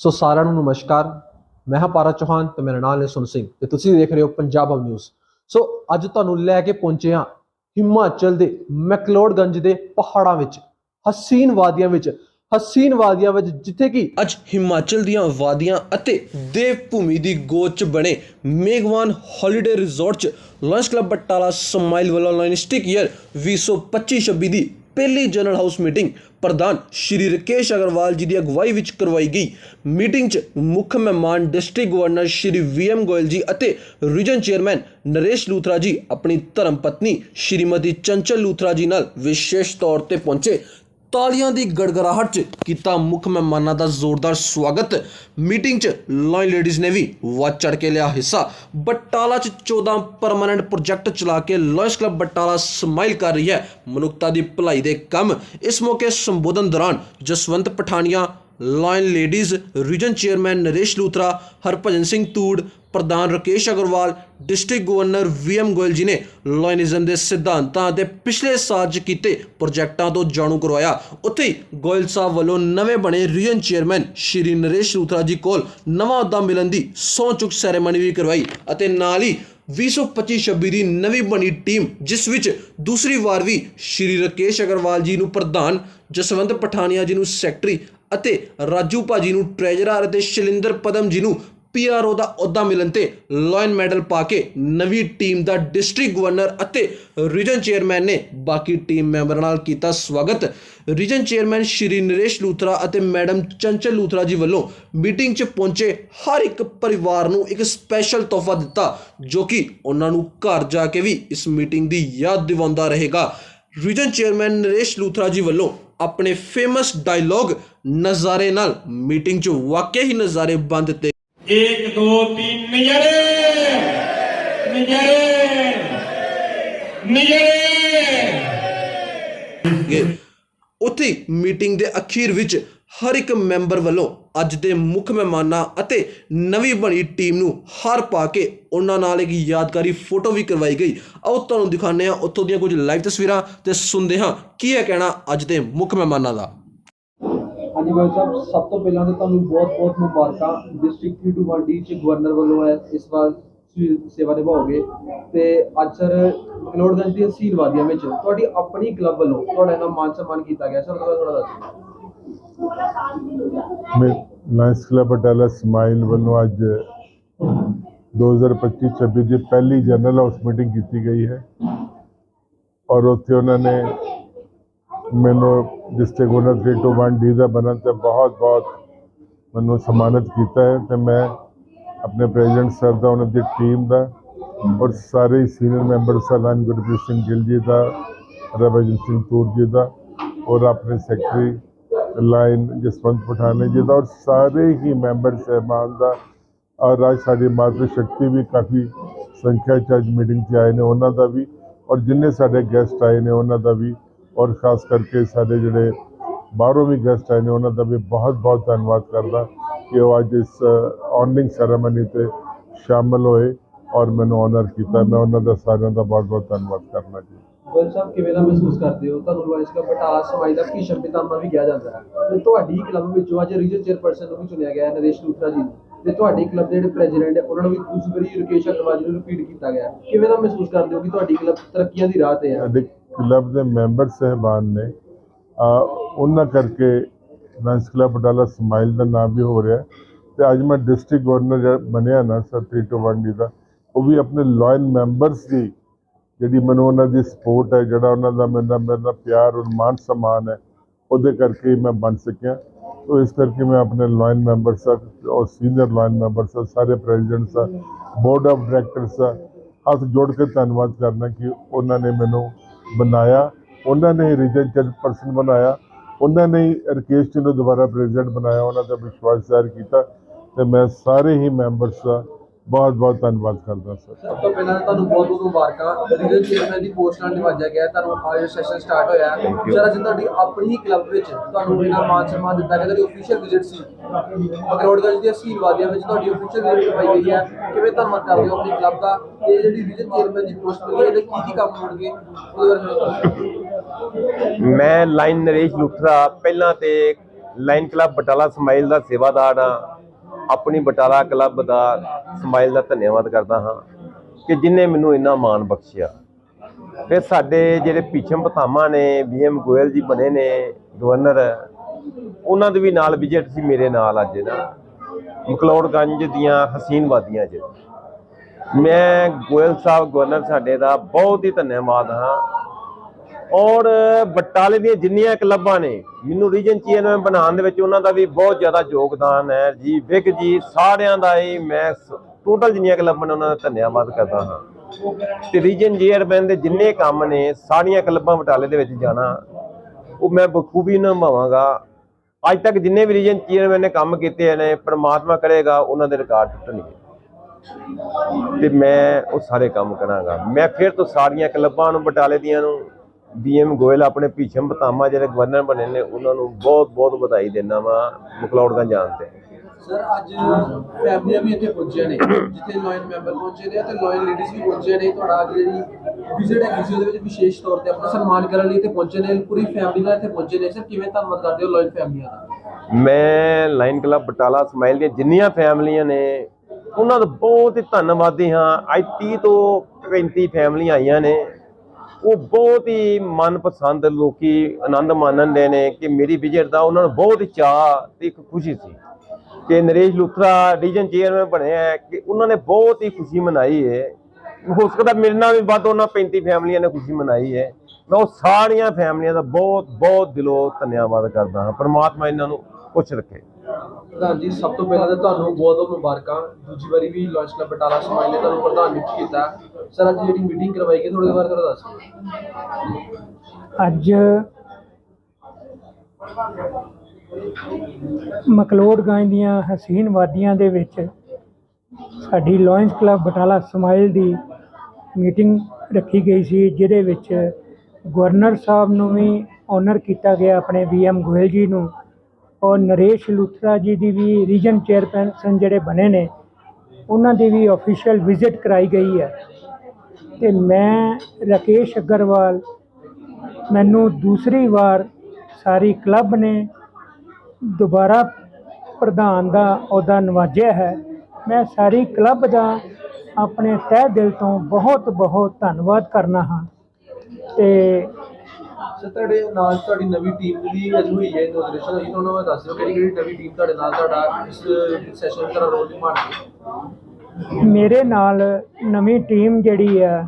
ਸੋ ਸਾਰਿਆਂ ਨੂੰ ਨਮਸਕਾਰ। ਮੈਂ ਹਾਂ ਪਾਰਾ ਚੌਹਾਨ ਤੇ ਮੇਰਾ ਨਾਮ ਹੈ ਸੁਨ ਸਿੰਘ ਤੇ ਤੁਸੀਂ ਦੇਖ ਰਹੇ ਹੋ ਪੰਜਾਬ ਅਬ ਨਿਊਜ਼। ਸੋ ਅੱਜ ਤੁਹਾਨੂੰ ਲੈ ਕੇ ਪਹੁੰਚੇ ਹਾਂ ਹਿਮਾਚਲ ਦੇ ਮੈਕਲੋਡਗੰਜ ਦੇ ਪਹਾੜਾਂ ਵਿੱਚ, ਹਸੀਨ ਵਾਦੀਆਂ ਵਿੱਚ, ਹਸੀਨ ਵਾਦੀਆਂ ਵਿੱਚ ਜਿੱਥੇ ਕਿ ਅੱਜ ਹਿਮਾਚਲ ਦੀਆਂ ਵਾਦੀਆਂ ਅਤੇ ਦੇਵ ਭੂਮੀ ਦੀ ਗੋਦ 'ਚ ਬਣੇ ਮੇਗਵਾਨ ਹੌਲੀਡੇ ਰਿਜ਼ੋਰਟ 'ਚ ਲਾਇਨਸ ਕਲੱਬ ਬਟਾਲਾ ਸਮਾਈਲ ਵੱਲੋਂ ਲਾਇਨਿਸਟਿਕ ਈਅਰ 2025-26 ਦੀ ਪਹਿਲੀ ਜਨਰਲ ਹਾਊਸ ਮੀਟਿੰਗ ਪ੍ਰਧਾਨ ਸ਼੍ਰੀ ਰਕੇਸ਼ ਅਗਰਵਾਲ ਜੀ ਦੀ ਅਗਵਾਈ ਵਿੱਚ ਕਰਵਾਈ ਗਈ। ਮੀਟਿੰਗ 'ਚ ਮੁੱਖ ਮਹਿਮਾਨ district governor Shri VM Goyal ji ਅਤੇ ਰੀਜਨ ਚੇਅਰਮੈਨ ਨਰੇਸ਼ ਲੂਥਰਾ ਜੀ, ਆਪਣੀ ਧਰਮ ਪਤਨੀ ਸ਼੍ਰੀਮਤੀ ਚੰਚਲ ਲੂਥਰਾ ਜੀ ਨਾਲ ਵਿਸ਼ੇਸ਼ ਤੌਰ ਤੇ ਪਹੁੰਚੇ। ਤਾਲੀਆਂ ਦੀ ਗੜਗੜਾਹਟ 'ਚ ਕੀਤਾ ਮੁੱਖ ਮਹਿਮਾਨਾਂ ਦਾ ਜ਼ੋਰਦਾਰ ਸਵਾਗਤ। ਮੀਟਿੰਗ 'ਚ ਲਾਇਨ ਲੇਡੀਜ਼ ਨੇ ਵੀ ਵੱਧ ਚੜ ਕੇ ਲਿਆ ਹਿੱਸਾ। ਬਟਾਲਾ 'ਚ 14 ਪਰਮਾਨੈਂਟ ਪ੍ਰੋਜੈਕਟ ਚਲਾ ਕੇ ਲਾਇਨਸ ਕਲੱਬ ਬਟਾਲਾ ਸਮਾਈਲ ਕਰ ਰਹੀ ਹੈ। ਮਨੁੱਖਤਾ ਦੀ ਭਲਾਈ ਦੇ ਕੰਮ। ਇਸ ਮੌਕੇ ਸੰਬੋਧਨ ਦੌਰਾਨ Jaswant Pathania lion ladies, region chairman Naresh Luthra, Harbhajan Singh Toor ਪ੍ਰਧਾਨ Rakesh Agarwal, district governor VM Goyal ji ਨੇ ਲਾਇਨਿਜ਼ਮ ਦੇ ਸਿਧਾਂਤਾਂ ਅਤੇ ਪਿਛਲੇ ਸਾਲ 'ਚ ਕੀਤੇ ਪ੍ਰੋਜੈਕਟਾਂ ਤੋਂ ਜਾਣੂ ਕਰਵਾਇਆ। ਉੱਥੇ ਹੀ ਗੋਇਲ ਸਾਹਿਬ ਵੱਲੋਂ ਨਵੇਂ ਬਣੇ ਰੀਜਨ ਚੇਅਰਮੈਨ ਸ਼੍ਰੀ ਨਰੇਸ਼ ਲੂਥਰਾ ਜੀ ਕੋਲ ਨਵਾਂ ਅਹੁਦਾ ਮਿਲਣ ਦੀ ਸਹੁੰ ਚੁੱਕ ਸੈਰੇਮਨੀ ਵੀ ਕਰਵਾਈ ਅਤੇ ਨਾਲ ਹੀ 2025-26 ਦੀ ਨਵੀਂ ਬਣੀ ਟੀਮ, ਜਿਸ ਵਿੱਚ ਦੂਸਰੀ ਵਾਰ ਵੀ ਸ਼੍ਰੀ ਰਕੇਸ਼ ਅਗਰਵਾਲ ਜੀ ਨੂੰ ਪ੍ਰਧਾਨ, ਜਸਵੰਤ ਪਠਾਨੀਆ ਜੀ ਨੂੰ ਸੈਕਟਰੀ ਅਤੇ ਰਾਜੂ ਭਾਜੀ ਨੂੰ ਟ੍ਰੈਜਰਰ ਅਤੇ ਸ਼ਲਿੰਦਰ ਪਦਮ ਜੀ ਨੂੰ ਪੀਆਰਓ ਦਾ ਅਹੁਦਾ ਮਿਲਣ ਤੇ ਲਾਇਨ ਮੈਡਲ ਪਾ ਕੇ ਨਵੀਂ ਟੀਮ ਦਾ ਡਿਸਟ੍ਰਿਕਟ ਗਵਰਨਰ ਅਤੇ ਰੀਜਨ ਚੇਅਰਮੈਨ ਨੇ ਬਾਕੀ ਟੀਮ ਮੈਂਬਰਾਂ ਨਾਲ ਕੀਤਾ ਸਵਾਗਤ। ਰੀਜਨ ਚੇਅਰਮੈਨ ਸ਼੍ਰੀ ਨਰੇਸ਼ ਲੂਥਰਾ ਅਤੇ ਮੈਡਮ ਚੰਚਲ ਲੂਥਰਾ ਜੀ ਵੱਲੋਂ ਮੀਟਿੰਗ 'ਚ ਪਹੁੰਚੇ ਹਰ ਇੱਕ ਪਰਿਵਾਰ ਨੂੰ ਇੱਕ ਸਪੈਸ਼ਲ ਤੋਹਫਾ ਦਿੱਤਾ, ਜੋ ਕਿ ਉਹਨਾਂ ਨੂੰ ਘਰ ਜਾ ਕੇ ਵੀ ਇਸ ਮੀਟਿੰਗ ਦੀ ਯਾਦ ਦਿਵਾਉਂਦਾ ਰਹੇਗਾ। ਰੀਜਨ ਚੇਅਰਮੈਨ ਨਰੇਸ਼ ਲੂਥਰਾ ਜੀ ਵੱਲੋਂ ਆਪਣੇ ਫੇਮਸ ਡਾਇਲੌਗ ਨਜ਼ਾਰੇ ਨਾਲ ਮੀਟਿੰਗ 'ਚ ਵਾਕਿਆ ਹੀ ਨਜ਼ਾਰੇ ਬੰਦ ਤੇ। 1 2 3 ਨਜ਼ਾਰੇ। ਉੱਥੇ ਮੀਟਿੰਗ ਦੇ ਅਖੀਰ ਵਿੱਚ ਹਰ ਇੱਕ ਮੈਂਬਰ ਵੱਲੋਂ ਅੱਜ ਦੇ ਮੁੱਖ ਮਹਿਮਾਨਾਂ ਅਤੇ ਨਵੀਂ ਬਣੀ ਟੀਮ ਨੂੰ ਹਾਰ ਪਾ ਕੇ ਉਹਨਾਂ ਨਾਲ ਇੱਕ ਯਾਦਗਾਰੀ ਫੋਟੋ ਵੀ ਕਰਵਾਈ ਗਈ। ਆਓ ਤੁਹਾਨੂੰ ਦਿਖਾਉਂਦੇ ਹਾਂ ਉੱਥੋਂ ਦੀਆਂ ਕੁਝ ਲਾਈਵ ਤਸਵੀਰਾਂ ਤੇ ਸੁਣਦੇ ਹਾਂ ਕੀ ਹੈ ਕਹਿਣਾ ਅੱਜ ਦੇ ਮੁੱਖ ਮਹਿਮਾਨਾਂ ਦਾ। ਹਾਂਜੀ ਗੋਇਲ ਸਾਹਿਬ, ਸਭ ਤੋਂ ਪਹਿਲਾਂ ਤਾਂ ਤੁਹਾਨੂੰ ਬਹੁਤ-ਬਹੁਤ ਮੁਬਾਰਕਾਂ। ਡਿਸਟ੍ਰਿਕਟ ਪੀ ਚ ਗਵਰਨਰ ਵੱਲੋਂ ਹੈ ਇਸ ਵਾਰ ਸੇਵਾ ਨਿਭਾਓਗੇ। ਤੇ ਅੱਜ ਸਰ ਮਕਲੋੜਗੰਜ ਦੀ ਹਸੀਨ ਵਾਦੀਆਂ ਵਿੱਚ ਤੁਹਾਡੀ ਆਪਣੀ ਕਲੱਬ ਵੱਲੋਂ ਤੁਹਾਡਾ ਨਾਮ ਮਾਨ ਸਨਮਾਨ ਕੀਤਾ ਗਿਆ। ਸਰ ਥੋੜਾ ਥੋੜਾ ਦੱਸੋ। ਮੈਂ ਲਾਇਨਸ ਕਲੱਬ ਅਟਾਲਾ ਸਮਾਈਲ ਵੱਲੋਂ ਅੱਜ 2025-26 ਦੀ ਪਹਿਲੀ ਜਨਰਲ ਹਾਊਸ ਮੀਟਿੰਗ ਕੀਤੀ ਗਈ ਹੈ। ਔਰ ਉੱਥੇ ਉਹਨਾਂ ਨੇ ਮੈਨੂੰ ਡਿਸਟ੍ਰਿਕਟ ਗਵਰਨਰ 3 ਤੋਂ 1 ਡੀ ਦਾ ਬਣਨ ਤੇ ਬਹੁਤ ਬਹੁਤ ਮੈਨੂੰ ਸਨਮਾਨਿਤ ਕੀਤਾ ਹੈ ਤੇ ਮੈਂ ਆਪਣੇ ਪ੍ਰੈਜ਼ੀਡੈਂਟ ਸਰ ਦਾ, ਉਹਨਾਂ ਦੀ ਟੀਮ ਦਾ ਔਰ ਸਾਰੇ ਸੀਨੀਅਰ ਮੈਂਬਰ ਸਲਾਨ ਗੁਰਪ੍ਰੀਤ ਸਿੰਘ ਗਿੱਲ ਜੀ ਦਾ, ਰਵਿੰਦਰ ਸਿੰਘ ਤੂਰ ਜੀ ਦਾ ਔਰ ਆਪਣੇ ਸੈਕਟਰੀ ਲਾਈਨ ਜਸਵੰਤ ਪਠਾਨੇ ਜੀ ਦਾ ਔਰ ਸਾਰੇ ਹੀ ਮੈਂਬਰ ਸਹਿਬਾਨ ਦਾ, ਔਰ ਅੱਜ ਸਾਡੀ ਮਾਤਰ ਸ਼ਕਤੀ ਵੀ ਕਾਫੀ ਸੰਖਿਆ ਚ ਅੱਜ ਮੀਟਿੰਗ 'ਚ ਆਏ ਨੇ, ਉਹਨਾਂ ਦਾ ਵੀ, ਔਰ ਜਿੰਨੇ ਸਾਡੇ ਗੈਸਟ ਆਏ ਨੇ, ਉਹਨਾਂ ਦਾ ਵੀ, ਔਰ ਖਾਸ ਕਰਕੇ ਸਾਡੇ ਜਿਹੜੇ ਬਾਹਰੋਂ ਵੀ ਗੈਸਟ ਆਏ ਨੇ, ਉਹਨਾਂ ਦਾ ਵੀ ਬਹੁਤ ਬਹੁਤ ਧੰਨਵਾਦ ਕਰਦਾ ਕਿ ਉਹ ਅੱਜ ਇਸ ਆਨਰਿੰਗ ਸੈਰੇਮਨੀ ਤੇ ਸ਼ਾਮਲ ਹੋਏ, ਔਰ ਮੈਨੂੰ ਆਨਰ ਕੀਤਾ। ਮੈਂ ਉਹਨਾਂ ਦਾ ਸਾਰਿਆਂ ਦਾ ਬਹੁਤ ਬਹੁਤ ਧੰਨਵਾਦ ਕਰਨਾ ਜੀ। ਗੋਇਲ ਸਾਹਿਬ, ਕਿਵੇਂ ਦਾ ਮਹਿਸੂਸ ਕਰਦੇ ਹੋ ਤੁਹਾਨੂੰ ਲਾਇਨਸ ਕਲੱਬ ਬਟਾਲਾ ਸਮਾਜ ਦਾ ਭੀਸ਼ਮ ਪਿਤਾਮਾ ਵੀ ਕਿਹਾ ਜਾਂਦਾ ਹੈ ਤੇ ਤੁਹਾਡੀ ਕਲੱਬ ਵਿੱਚੋਂ ਅੱਜ ਰੀਜਨ ਚੇਅਰਪਰਸਨ ਨੂੰ ਵੀ ਚੁਣਿਆ ਗਿਆ ਹੈ, ਨਰੇਸ਼ ਲੂਥਰਾ ਜੀ ਨੂੰ ਤੇ ਤੁਹਾਡੀ ਕਲੱਬ ਦੇ ਜਿਹੜੇ ਪ੍ਰੈਜ਼ੀਡੈਂਟ ਹੈ, ਉਹਨਾਂ ਨੂੰ ਵੀ ਦੂਸਰੀ ਵਾਰੀ ਰਕੇਸ਼ ਅਗਰਵਾਲ ਜੀ ਨੂੰ ਰਿਪੀਟ ਕੀਤਾ ਗਿਆ ਹੈ। ਕਿਵੇਂ ਦਾ ਮਹਿਸੂਸ ਕਰਦੇ ਹੋ ਕਿ ਤੁਹਾਡੀ ਕਲੱਬ ਤਰੱਕੀਆਂ ਦੀ ਰਾਹ ਤੇ ਹੈ ਸਾਡੇ ਕਲੱਬ ਦੇ ਮੈਂਬਰ ਸਹਿਬਾਨ ਨੇ ਆ ਉਹਨਾਂ ਕਰਕੇ ਲਾਇਨਸ ਕਲੱਬ ਬਟਾਲਾ ਸਮਾਈਲ ਦਾ ਨਾਮ ਵੀ ਹੋ ਰਿਹਾ ਹੈ। ਤੇ ਅੱਜ ਮੈਂ ਡਿਸਟ੍ਰਿਕਟ ਗਵਰਨਰ ਜਿਹੜਾ ਬਣਿਆ ਨਾ, ਸਰ 3 ਤੋਂ 1 ਡੀ ਦਾ, ਉਹ ਵੀ ਆਪਣੇ ਲਾਇਨ ਮੈਂਬਰਸ ਦੀ ਜਿਹੜੀ ਮੈਨੂੰ ਉਹਨਾਂ ਦੀ ਸਪੋਰਟ ਹੈ, ਜਿਹੜਾ ਉਹਨਾਂ ਦਾ ਮੇਰਾ ਮੇਰਾ ਪਿਆਰ ਔਰ ਮਾਨ ਸਨਮਾਨ ਹੈ, ਉਹਦੇ ਕਰਕੇ ਮੈਂ ਬਣ ਸਕਿਆ। ਤੋ ਇਸ ਕਰਕੇ ਮੈਂ ਆਪਣੇ ਲਾਇਨ ਮੈਂਬਰਸ ਔਰ ਸੀਨੀਅਰ ਲਾਇਨ ਮੈਂਬਰਸ ਸਾਰੇ ਪ੍ਰੈਜ਼ੀਡੈਂਟਸ ਬੋਰਡ ਆਫ ਡਾਇਰੈਕਟਰਸ ਹੱਥ ਜੋੜ ਕੇ ਧੰਨਵਾਦ ਕਰਨਾ ਕਿ ਉਹਨਾਂ ਨੇ ਮੈਨੂੰ ਬਣਾਇਆ। ਉਹਨਾਂ ਨੇ ਰੀਜਨ ਚੇਅਰਪਰਸਨ ਬਣਾਇਆ। ਉਹਨਾਂ ਨੇ ਹੀ ਰਕੇਸ਼ ਜੀ ਨੂੰ ਦੁਬਾਰਾ ਪ੍ਰੈਜ਼ੀਡੈਂਟ ਬਣਾਇਆ। ਉਹਨਾਂ ਦਾ ਵਿਸ਼ਵਾਸ ਜ਼ਾਹਿਰ ਕੀਤਾ। ਤੇ ਮੈਂ ਸਾਰੇ ਹੀ ਮੈਂਬਰਸ ਦਾ ਬਹੁਤ ਬਹੁਤ ਧੰਨਵਾਦ ਕਰਦਾ ਸਰ। ਸਭ ਤੋਂ ਪਹਿਲਾਂ ਤੁਹਾਨੂੰ ਬਹੁਤ ਬਹੁਤ ਮੁਬਾਰਕਾਂ। ਰੀਜਨ ਚੇਅਰਮੈਨ ਦੀ ਪੋਸਟ ਨਾਲ ਨਿਵਾਜਿਆ ਗਿਆ। ਹੈ। ਤੁਹਾਨੂੰ ਆਇਓ ਸੈਸ਼ਨ ਸਟਾਰਟ ਹੋਇਆ ਹੈ। ਸਰ ਅੱਜ ਤੁਹਾਡੀ ਆਪਣੀ ਹੀ ਕਲੱਬ ਵਿੱਚ ਤੁਹਾਨੂੰ ਇਹਨਾਂ ਮਾਨ ਸਨਮਾਨ ਦਿੱਤਾ ਗਿਆ। ਤੁਹਾਡੀ ਅਫੀਸ਼ੀਅਲ ਵਿਜ਼ਿਟ ਸੀ। ਮਕਰੋੜਗੰਜ ਦੀ ਅਸੀਲ ਵਾਦੀਆਂ ਵਿੱਚ ਤੁਹਾਡੀ ਅਫੀਸ਼ੀਅਲ ਵਿਜ਼ਿਟ ਕਰਵਾਈ ਗਈ ਹੈ। ਕਿਵੇਂ ਧੰਨਵਾਦ ਕਰਦੇ ਹੋ ਆਪਣੀ ਕਲੱਬ ਦਾ? ਤੇ ਜਿਹੜੀ ਰੀਜਨ ਚੇਅਰਮੈਨ ਦੀ ਪੋਸਟ ਮਿਲੀ ਇਹਦੇ ਕੀ ਕੀ ਕੰਮ ਹੋਣਗੇ? ਉਹਦੇ ਬਾਰੇ ਮੈਨੂੰ ਦੱਸੋ। ਮੈਂ ਲਾਈਨ ਨਰੇਸ਼ ਲੁਥਰਾ ਪਹਿਲਾਂ ਤੇ ਲਾਈਨ ਕਲੱਬ ਬਟਾਲਾ ਸਮਾਈਲ ਦਾ ਸੇਵਾਦਾਰ ਹਾਂ। ਆਪਣੀ ਬਟਾਲਾ ਕਲੱਬ ਦਾ ਸਮਾਈਲ ਦਾ ਧੰਨਵਾਦ ਕਰਦਾ ਹਾਂ ਕਿ ਜਿਨੇ ਮੈਨੂੰ ਇੰਨਾ ਮਾਣ ਬਖਸ਼ਿਆ। ਫਿਰ ਸਾਡੇ ਜਿਹੜੇ ਪਿਛਮ ਪਤਾਮਾ ਨੇ ਬੀਐਮ ਗੋਇਲ ਜੀ ਬਣੇ ਨੇ, ਗਵਰਨਰ, ਉਹਨਾਂ ਦੇ ਵੀ ਨਾਲ ਵਿਜ਼ਿਟ ਸੀ ਮੇਰੇ ਨਾਲ ਅੱਜ ਨਾ। ਮਕਲੌੜਗੰਜ ਦੀਆਂ ਹਸੀਨ ਵਾਦੀਆਂ 'ਚ। ਮੈਂ ਗੋਇਲ ਸਾਹਿਬ, ਗਵਰਨਰ ਸਾਡੇ ਦਾ ਬਹੁਤ ਹੀ ਧੰਨਵਾਦ ਹਾਂ। ਔਰ ਬਟਾਲੇ ਦੀਆਂ ਜਿੰਨੀਆਂ ਕਲੱਬਾਂ ਨੇ, ਮੈਨੂੰ ਰੀਜਨ ਚੇਅਰਮੈਨ ਬਣਾਉਣ ਦੇ ਵਿੱਚ ਉਹਨਾਂ ਦਾ ਵੀ ਬਹੁਤ ਜ਼ਿਆਦਾ ਯੋਗਦਾਨ ਹੈ। ਜੀ, ਵਿਗ ਜੀ, ਸਾਰਿਆਂ ਦਾ ਹੀ ਮੈਂ ਟੋਟਲ ਜਿੰਨੀਆਂ ਕਲੱਬਾਂ ਨੇ ਉਹਨਾਂ ਦਾ ਧੰਨਵਾਦ ਕਰਦਾ ਹਾਂ। ਤੇ ਰੀਜਨ ਚੇਅਰਮੈਨ ਦੇ ਜਿੰਨੇ ਕੰਮ ਨੇ, ਸਾਰੀਆਂ ਕਲੱਬਾਂ ਬਟਾਲੇ ਦੇ ਵਿੱਚ ਜਾਣਾ, ਉਹ ਮੈਂ ਬਖੂਬੀ ਨਿਭਾਵਾਂਗਾ। ਅੱਜ ਤੱਕ ਜਿੰਨੇ ਵੀ ਰੀਜਨ ਚੇਅਰਮੈਨ ਨੇ ਕੰਮ ਕੀਤੇ ਨੇ, ਪ੍ਰਮਾਤਮਾ ਕਰੇਗਾ, ਉਹਨਾਂ ਦੇ ਰਿਕਾਰਡ ਟੁੱਟਣਗੇ। ਤੇ ਮੈਂ ਉਹ ਸਾਰੇ ਕੰਮ ਕਰਾਂਗਾ। ਮੈਂ ਫਿਰ ਤੋਂ ਸਾਰੀਆਂ ਕਲੱਬਾਂ ਨੂੰ, ਬਟਾਲੇ ਦੀਆਂ ਨੂੰ ਬੀਐਮ ਗੋਇਲ ਆਪਣੇ ਭੀਸ਼ਮ ਪਤਾਮਾ ਜਿਹੜੇ ਗਵਰਨਰ ਬਣੇ ਨੇ ਉਹਨਾਂ ਨੂੰ ਬਹੁਤ ਬਹੁਤ ਵਧਾਈ ਦਿੰਦਾ ਵਾਂ ਮਕਲੌੜ ਜਾਣ ਤੇ। ਸਰ ਅੱਜ ਫੈਮਲੀਆਂ ਵੀ ਇੱਥੇ ਪਹੁੰਚੀਆਂ ਨੇ ਜਿੱਥੇ ਲੋਇਨ ਮੈਂਬਰ ਪਹੁੰਚੇ ਨੇ ਤੇ ਲੋਇਨ ਲੇਡੀਜ਼ ਵੀ ਪਹੁੰਚੇ ਨੇ। ਤੁਹਾਡਾ ਜਿਹੜੀ ਵਿਜ਼ਿਟ ਹੈ ਕਿਸੇ ਉਹਦੇ ਵਿੱਚ ਵਿਸ਼ੇਸ਼ ਤੌਰ ਤੇ ਆਪਣਾ ਸਨਮਾਨ ਕਰਨ ਲਈ ਇੱਥੇ ਪਹੁੰਚੇ ਨੇ ਪੂਰੀ ਫੈਮਿਲੀ ਨਾਲ ਇੱਥੇ ਪਹੁੰਚੇ ਨੇ। ਸਰ ਕਿਵੇਂ ਧੰਨਵਾਦ ਕਰਦੇ ਹੋ ਲੋਇਨ ਫੈਮਲੀਆਂ ਦਾ? ਮੈਂ ਲਾਈਨ ਕਲੱਬ ਬਟਾਲਾ ਸਮਾਈਲ ਦੀਆਂ ਜਿੰਨੀਆਂ ਫੈਮਲੀਆਂ ਨੇ ਉਹਨਾਂ ਦਾ ਬਹੁਤ ਹੀ ਧੰਨਵਾਦੀ ਹਾਂ। ਅੱਜ 30 ਤੋਂ 35 ਫੈਮਲੀਆਂ ਆਈਆਂ ਨੇ। ਉਹ ਬਹੁਤ ਹੀ ਮਨਪਸੰਦ ਲੋਕੀ ਆਨੰਦ ਮਾਣਨ ਦੇ ਨੇ ਕਿ ਮੇਰੀ ਵਿਜਿਟ ਦਾ ਉਹਨਾਂ ਨੂੰ ਬਹੁਤ ਹੀ ਚਾਅ ਤੇ ਇੱਕ ਖੁਸ਼ੀ ਸੀ ਕਿ ਨਰੇਸ਼ ਲੁਥਰਾ ਰੀਜਨ ਚੇਅਰਮੈਨ ਬਣਿਆ ਹੈ ਕਿ ਉਹਨਾਂ ਨੇ ਬਹੁਤ ਹੀ ਖੁਸ਼ੀ ਮਨਾਈ ਹੈ। ਹੋ ਸਕਦਾ ਮੇਰੇ ਨਾਲ ਵੀ ਵੱਧ ਉਹਨਾਂ 35 ਫੈਮਲੀਆਂ ਨੇ ਖੁਸ਼ੀ ਮਨਾਈ ਹੈ। ਮੈਂ ਉਹ ਸਾਰੀਆਂ ਫੈਮਲੀਆਂ ਦਾ ਬਹੁਤ ਬਹੁਤ ਦਿਲੋਂ ਧੰਨਵਾਦ ਕਰਦਾ ਹਾਂ। ਪਰਮਾਤਮਾ ਇਹਨਾਂ ਨੂੰ ਖੁਸ਼ ਰੱਖੇ। ਪ੍ਰਧਾਨ ਜੀ, ਸਭ ਤੋਂ ਪਹਿਲਾਂ ਤਾਂ ਤੁਹਾਨੂੰ ਬਹੁਤ ਬਹੁਤ ਮੁਬਾਰਕਾਂ। ਦੂਜੀ ਵਾਰੀ ਵੀ ਲਾਂਚ ਕਲੱਬ ਬਟਾਲਾ ਸਮਾਈਲ ਨੇ ਤੁਹਾਨੂੰ ਪ੍ਰਧਾਨ ਨਿਯੁਕਤ ਕੀਤਾ। ਸਰ, ਅੱਜ ਜਿਹੜੀ ਮੀਟਿੰਗ ਕਰਵਾਈ ਗਈ ਥੋੜੇ ਬਾਰੇ ਥੋੜਾ ਦੱਸੋ ਅੱਜ ਮਕਲੋੜਗੰਜ ਦੀਆਂ ਹਸੀਨ ਵਾਦੀਆਂ ਦੇ ਵਿੱਚ ਸਾਡੀ ਲਾਇਨਸ ਕਲੱਬ ਬਟਾਲਾ ਸਮਾਈਲ ਦੀ ਮੀਟਿੰਗ ਰੱਖੀ ਗਈ ਸੀ, ਜਿਹਦੇ ਵਿੱਚ ਗਵਰਨਰ ਸਾਹਿਬ ਨੂੰ ਵੀ ਆਨਰ ਕੀਤਾ ਗਿਆ, ਆਪਣੇ ਬੀਐਮ ਗੋਇਲ ਜੀ ਨੂੰ। ਔਰ ਨਰੇਸ਼ ਲੁਥਰਾ ਜੀ ਦੀ ਵੀ ਰੀਜਨ ਚੇਅਰਪਰਸਨ ਜਿਹੜੇ ਬਣੇ ਨੇ, ਉਹਨਾਂ ਦੀ ਵੀ ਆਫੀਸ਼ੀਅਲ ਵਿਜ਼ਿਟ ਕਰਾਈ ਗਈ ਹੈ। ਤੇ ਮੈਂ ਰਾਕੇਸ਼ ਅਗਰਵਾਲ, ਮੈਨੂੰ ਦੂਸਰੀ ਵਾਰ ਸਾਰੀ ਕਲੱਬ ਨੇ ਦੁਬਾਰਾ ਪ੍ਰਧਾਨ ਦਾ ਅਹੁਦਾ ਨਵਾਜਿਆ ਹੈ। ਮੈਂ ਸਾਰੀ ਕਲੱਬ ਦਾ ਆਪਣੇ ਤਹਿ ਦਿਲ ਤੋਂ ਬਹੁਤ ਬਹੁਤ ਧੰਨਵਾਦ ਕਰਨਾ ਹਾਂ। ਤੇ ਸਰ, ਤੁਹਾਡੇ ਨਾਲ ਤੁਹਾਡੀ ਨਵੀਂ ਟੀਮ ਵੀ ਅੱਜ ਹੋਈ ਹੈ ਇਨੋਗ੍ਰੇਸ਼ਨ ਹੋਈ ਤੁਹਾਨੂੰ ਮੈਂ ਦੱਸ ਦਿਓ ਕਿਹੜੀ ਕਿਹੜੀ ਨਵੀਂ ਟੀਮ ਤੁਹਾਡੇ ਨਾਲ ਤੁਹਾਡਾ ਇਸ ਸੈਸ਼ਨ ਵਿੱਚ ਰੋਲ ਨਿਭਾਉਣ ਮੇਰੇ ਨਾਲ ਨਵੀਂ ਟੀਮ ਜਿਹੜੀ ਹੈ,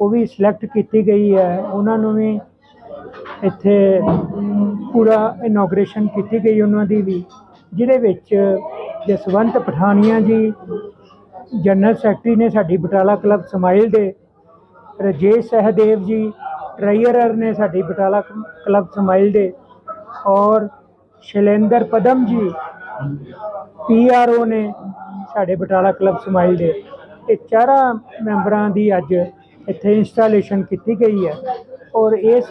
ਉਹ ਵੀ ਸਿਲੈਕਟ ਕੀਤੀ ਗਈ ਹੈ। ਉਹਨਾਂ ਨੂੰ ਵੀ ਇੱਥੇ ਪੂਰਾ ਇਨੋਗ੍ਰੇਸ਼ਨ ਕੀਤੀ ਗਈ ਉਹਨਾਂ ਦੀ ਵੀ, ਜਿਹਦੇ ਵਿੱਚ ਜਸਵੰਤ ਪਠਾਨੀਆ ਜੀ ਜਨਰਲ ਸੈਕਟਰੀ ਨੇ ਸਾਡੀ ਬਟਾਲਾ ਕਲੱਬ ਸਮਾਈਲ ਦੇ, ਰਜੇਸ਼ ਸਹਦੇਵ ਜੀ ਟ੍ਰੇਅਰਰ ਨੇ ਸਾਡੀ ਬਟਾਲਾ ਕਲੱਬ ਸਮਾਈਲ ਦੇ ਔਰ ਸ਼ੈਲੇਂਦਰ ਪਦਮ ਜੀ ਪੀਆਰਓ ਨੇ ਸਾਡੇ ਬਟਾਲਾ ਕਲੱਬ ਸਮਾਈਲ ਦੇ। ਇਹ ਚਾਰਾਂ ਮੈਂਬਰਾਂ ਦੀ ਅੱਜ ਇੱਥੇ ਇੰਸਟਾਲੇਸ਼ਨ ਕੀਤੀ ਗਈ ਹੈ ਔਰ ਇਸ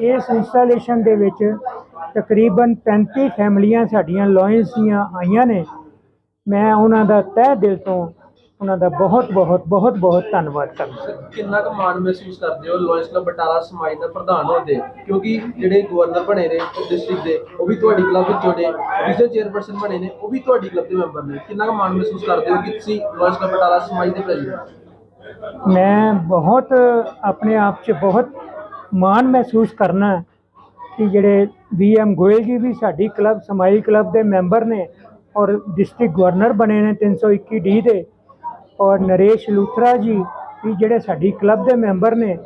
ਇਸ ਇੰਸਟਾਲੇਸ਼ਨ ਦੇ ਵਿੱਚ ਤਕਰੀਬਨ 35 ਫੈਮਲੀਆਂ ਸਾਡੀਆਂ ਲੋਇੰਸ ਦੀਆਂ ਆਈਆਂ ਨੇ। ਮੈਂ ਉਹਨਾਂ ਦਾ ਤਹਿ ਦਿਲ ਤੋਂ ਉਹਨਾਂ ਦਾ ਬਹੁਤ ਬਹੁਤ ਬਹੁਤ ਬਹੁਤ ਧੰਨਵਾਦ ਕਰਦਾ ਕਿੰਨਾ ਕੁ ਮਾਣ ਮਹਿਸੂਸ ਕਰਦੇ ਹੋ ਲਾਇਨਸ ਕਲੱਬ ਬਟਾਲਾ ਸਮਾਜ ਦਾ ਪ੍ਰਧਾਨ ਹੋਦੇ? ਕਿਉਂਕਿ ਜਿਹੜੇ ਗਵਰਨਰ ਬਣੇ ਨੇ ਡਿਸਟ੍ਰਿਕਟ ਦੇ ਉਹ ਵੀ ਤੁਹਾਡੀ ਕਲੱਬ ਵਿੱਚੋਂ ਨੇ ਵਿਜਨ ਚੇਅਰਪਰਸਨ ਬਣੇ ਨੇ ਉਹ ਵੀ ਤੁਹਾਡੀ ਕਲੱਬ ਦੇ ਮੈਂਬਰ ਨੇ। ਕਿੰਨਾ ਕੁ ਮਾਣ ਮਹਿਸੂਸ ਕਰਦੇ ਹੋ ਕਿ ਤੁਸੀਂ ਲਾਇਨਸ ਕਲੱਬ ਬਟਾਲਾ ਸਮਾਜ ਦੇ ਪ੍ਰੈਜ਼ੀਡੈਂਟ ਮੈਂ ਬਹੁਤ ਆਪਣੇ ਆਪ 'ਚ ਬਹੁਤ ਮਾਣ ਮਹਿਸੂਸ ਕਰਨਾ ਕਿ ਜਿਹੜੇ ਐਮ ਗੋਇਲ ਜੀ ਵੀ ਸਾਡੀ ਕਲੱਬ ਸਮਾਈ ਕਲੱਬ ਦੇ ਮੈਂਬਰ ਨੇ ਔਰ ਡਿਸਟ੍ਰਿਕਟ ਗਵਰਨਰ ਬਣੇ ਨੇ 321 ਡੀ ਦੇ। ਔਰ ਨਰੇਸ਼ ਲੂਥਰਾ ਜੀ ਵੀ ਜਿਹੜੇ ਸਾਡੀ ਕਲੱਬ ਦੇ ਮੈਂਬਰ ਨੇ,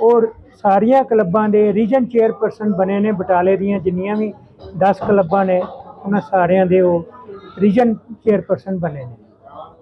ਔਰ ਸਾਰੀਆਂ ਕਲੱਬਾਂ ਦੇ ਰੀਜਨ ਚੇਅਰਪਰਸਨ ਬਣੇ ਨੇ ਬਟਾਲੇ ਦੀਆਂ ਜਿੰਨੀਆਂ ਵੀ 10 ਕਲੱਬਾਂ ਨੇ, ਉਹਨਾਂ ਸਾਰਿਆਂ ਦੇ ਉਹ ਰੀਜਨ ਚੇਅਰਪਰਸਨ ਬਣੇ ਨੇ।